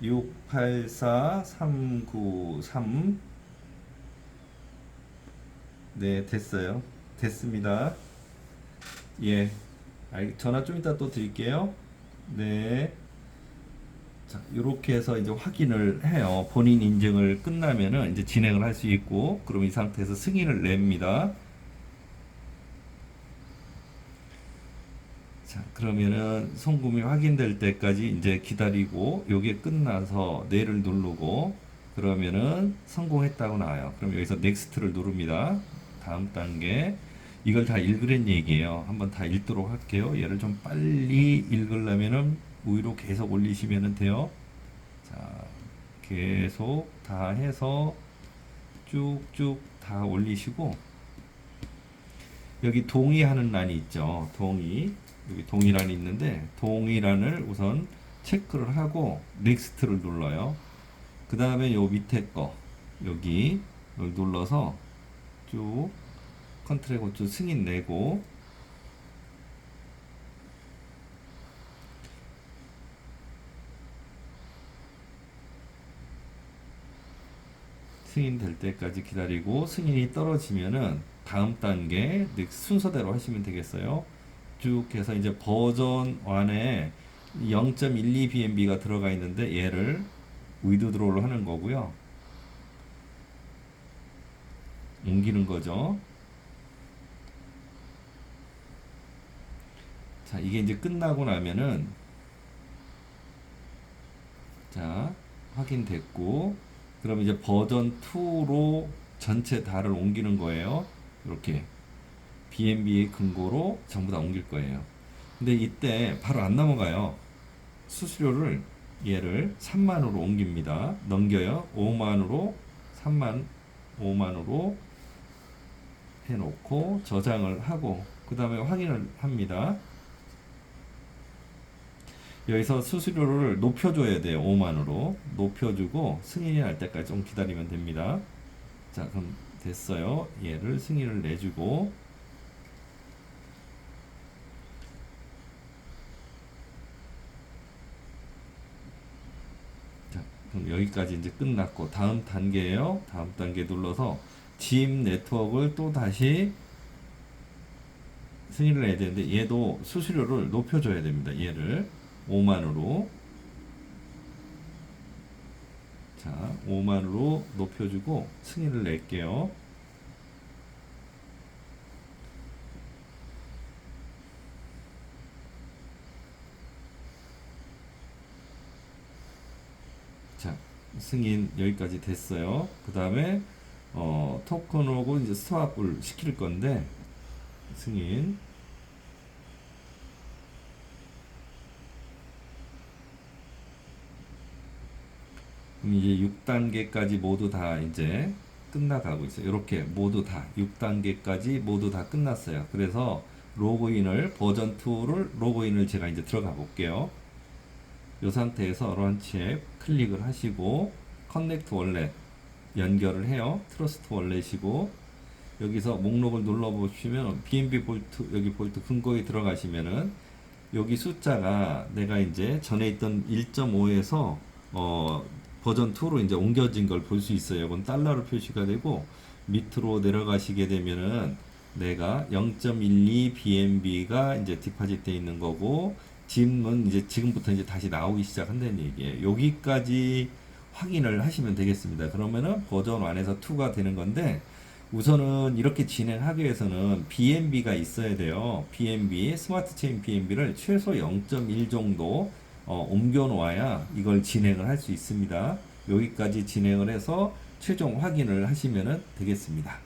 684393 네, 됐어요. 됐습니다. 예. 알- 전화 좀 이따 또 드릴게요. 네. 자, 이렇게 해서 이제 확인을 해요. 본인 인증을 끝나면은 이제 진행을 할 수 있고, 그럼 이 상태에서 승인을 냅니다. 자, 그러면은 송금이 확인될 때까지 이제 기다리고, 요게 끝나서 네를 누르고, 그러면은 성공했다고 나와요. 그럼 여기서 넥스트를 누릅니다. 다음 단계. 이걸 다 읽으란 얘기예요. 한번 다 읽도록 할게요. 얘를 좀 빨리 읽으려면은 위로 계속 올리시면 돼요. 자, 계속 다 해서 쭉쭉 다 올리시고 여기 동의하는 란이 있죠. 동의. 여기 동의란이 있는데 동의란을 우선 체크를 하고 넥스트를 눌러요. 그 다음에 요 밑에 거 여기 눌러서 쭉 컨트롤 고추 승인 내고 승인 될 때까지 기다리고 승인이 떨어지면은 다음 단계 순서대로 하시면 되겠어요. 쭉 해서 이제 버전 1에 0.12 BMB가 들어가 있는데 얘를 위드 드로우를 하는 거고요. 옮기는 거죠. 자, 이게 이제 끝나고 나면은 자, 확인됐고 그럼 이제 버전 2로 전체 다를 옮기는 거예요. 이렇게 BNB의 근거로 전부 다 옮길 거예요. 근데 이때 바로 안 넘어가요. 수수료를 얘를 3만으로 옮깁니다. 넘겨요. 5만으로 3만 5만으로 해놓고 저장을 하고 그 다음에 확인을 합니다. 여기서 수수료를 높여줘야 돼요. 5만으로 높여주고 승인이 날 때까지 좀 기다리면 됩니다. 자 그럼 됐어요. 얘를 승인을 내주고 자 그럼 여기까지 이제 끝났고 다음 단계예요. 다음 단계 눌러서 짐 네트워크를 또 다시 승인을 내야 되는데 얘도 수수료를 높여줘야 됩니다. 얘를 5만으로 자 5만으로 높여주고 승인을 낼게요. 자 승인 여기까지 됐어요. 그 다음에 어, 토큰하고 이제 스왑을 시킬 건데 승인 이제 6단계까지 모두 다 이제 끝나가고 있어요. 이렇게 모두 다 6단계까지 모두 다 끝났어요. 그래서 로그인을 버전 2를 로그인을 제가 이제 들어가 볼게요. 이 상태에서 런치 앱 클릭을 하시고 커넥트 월렛 연결을 해요. 트러스트 월렛이고 여기서 목록을 눌러 보시면 BNB 볼트 여기 볼트 근거에 들어가시면은 여기 숫자가 내가 이제 전에 있던 1.5에서 어 버전 2로 이제 옮겨진 걸 볼 수 있어요. 이건 달러로 표시가 되고 밑으로 내려가시게 되면은 내가 0.12 BNB가 이제 디파짓 돼 있는 거고 짐은 이제 지금부터 이제 다시 나오기 시작한다는 얘기예요. 여기까지 확인을 하시면 되겠습니다. 그러면은 버전 1에서 2가 되는 건데 우선은 이렇게 진행하기 위해서는 BNB가 있어야 돼요. BNB 스마트 체인 BNB를 최소 0.1 정도 어, 옮겨 놓아야 이걸 진행을 할 수 있습니다. 여기까지 진행을 해서 최종 확인을 하시면 되겠습니다.